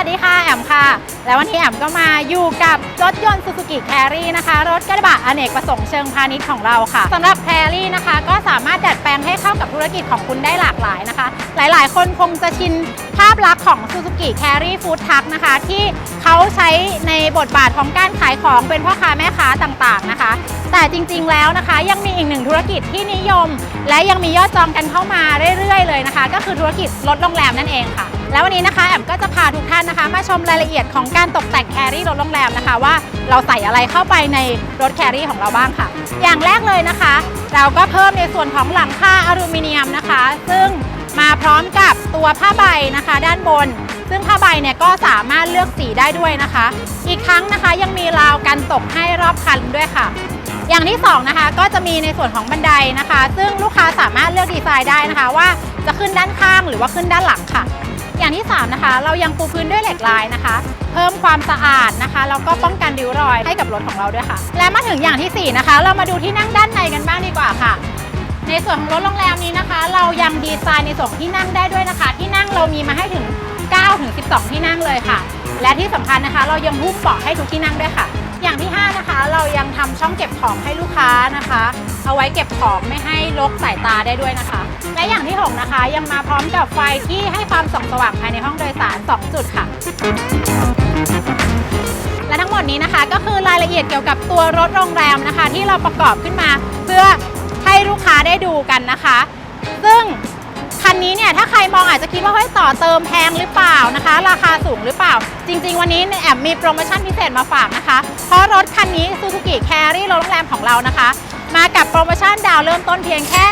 วัสดีค่ะ แอมค่ะ แล้ววันนี้แอมก็มาอยู่กับรถยนต์ Suzuki Carry นะคะ รถกระบะอเนกประสงค์เชิงพาณิชย์ของเราค่ะสำหรับ Carry นะคะ ก็สามารถดัดแปลงให้เข้ากับธุรกิจของคุณได้หลากหลายนะคะ หลายๆ คนคงจะชินภาพลักษณ์ของ Suzuki Carry Food Truck นะคะ ที่เขาใช้ในบทบาทของการขายของเป็นพ่อค้าแม่ค้าต่างๆนะคะ แต่จริงๆแล้วนะคะ ยังมีอีกหนึ่งธุรกิจที่นิยม และยังมียอดจองกันเข้ามาเรื่อยๆ เลยนะคะ ก็คือธุรกิจรถโรงแรมนั่นเองค่ะ แล้ววันนี้นะคะแอมก็จะพาทุกท่านนะคะ มาชมรายละเอียดของการตกแต่งแครี่รถโรงแรมนะคะว่าเราใส่อะไรเข้าไปในรถแครี่ของเราบ้างค่ะ อย่างแรกเลยนะคะ เราก็เพิ่มในส่วนของหลังคาอลูมิเนียมนะคะ ซึ่งมาพร้อมกับตัวผ้าใบนะคะ ด้านบน ซึ่งผ้าใบเนี่ยก็สามารถเลือกสีได้ด้วยนะคะ อีกทั้งนะคะยังมีราวกันตกให้รอบคันด้วยค่ะ อย่างที่2นะคะก็จะมีในส่วนของบันไดนะคะ ซึ่งลูกค้าสามารถเลือกดีไซน์ได้นะคะ ว่าจะขึ้นด้านข้างหรือว่าขึ้นด้านหลังค่ะ อย่างที่ 3 นะคะ เรายังปูพื้นด้วยเหล็กลายนะคะ เพิ่มความสะอาดนะคะแล้วก็ป้องกันริ้วรอยให้กับรถของเราด้วยค่ะ และมาถึงอย่างทีสี่4 นะคะ เรามาดูที่นั่งด้านในกันบ้างดีกว่าค่ะ ในส่วนของรถโรงแรมนี้นะคะ เรายังดีไซน์ในส่วนที่นั่งได้ด้วยนะคะ ที่นั่งเรามีมาให้ถึง9ถึง12 ที่นั่งเลยค่ะ และที่สำคัญนะคะ เรายังหุ้มเบาะให้ทุกที่นั่งด้วยค่ะ อย่างที่ 5 นะคะ เรายังทำช่องเก็บของให้ลูกค้านะคะ เอาไว้เก็บของไม่ให้รกสายตาได้ด้วยนะคะ และอย่างที่ 6 นะคะ ยังมาพร้อมกับไฟที่ให้ความส่องสว่างภายในห้องโดยสาร 2 จุดค่ะ และทั้งหมดนี้นะคะก็คือรายละเอียดเกี่ยวกับตัวรถโรงแรมนะคะ ที่เราประกอบขึ้นมา เพื่อให้ลูกค้าได้ดูกันนะคะ ซึ่งคันนี้เนี่ยถ้าใครมองอาจจะคิดว่าเฮ้ยต่อเติมแพงหรือเปล่านะคะ ราคาสูงหรือเปล่า จริง ๆ วันนี้แอมมีโปรโมชั่นพิเศษมาฝากนะคะ เพราะรถคันนี้ Suzuki Carry รถโรงแรมของเรานะคะ มากับโปรโมชั่นดาวเริ่มต้นเพียงแค่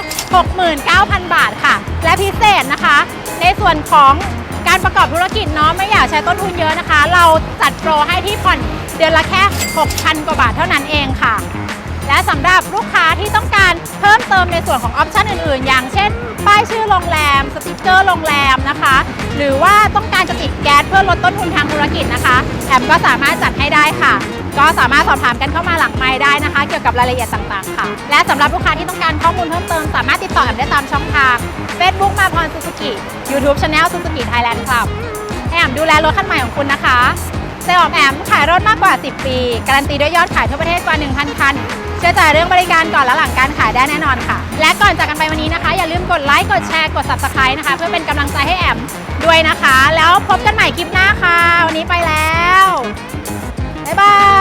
69,000 บาทค่ะ และพิเศษนะคะ ในส่วนของการประกอบธุรกิจเนาะไม่อยากใช้ต้นทุนเยอะนะคะ เราจัดโปรให้ที่ผ่อนเดือนละแค่ 6,000 กว่าบาทเท่านั้นเองค่ะ และสำหรับลูกค้าที่ต้องการเพิ่มเติมในส่วนของออปชั่นอื่นๆ อย่างเช่น ป้ายชื่อโรงแรม สติกเกอร์โรงแรมนะคะ หรือว่าต้องการจะติดแก๊สเพื่อลดต้นทุนทางธุรกิจนะคะ แอมก็สามารถจัดให้ได้ค่ะ ก็สามารถสอบถามกันเข้ามาหลังไมค์ได้นะคะ เกี่ยวกับรายละเอียดต่างๆค่ะ และสำหรับลูกค้าที่ต้องการข้อมูลเพิ่มเติม สามารถติดต่อแอมได้ตามช่องทาง Facebook มาพรซูซูกิ YouTube Channel Suzuki Thailand Club ให้แอมดูแลรถคันใหม่ของคุณนะคะเซลล์แอมขายรถมากกว่า 10 ปี การันตีด้วยยอดขายทั่วประเทศกว่า 1,000 คัน เชื่อใจเรื่องบริการก่อนและหลังการขายได้แน่นอนค่ะ และก่อนจากกันไปวันนี้นะคะ อย่าลืมกดไลค์กดแชร์กด Subscribe นะคะ เพื่อเป็นกำลังใจให้แอมด้วยนะคะ แล้วพบกันใหม่คลิปหน้าค่ะ วันนี้ไปแล้วบ๊ายบาย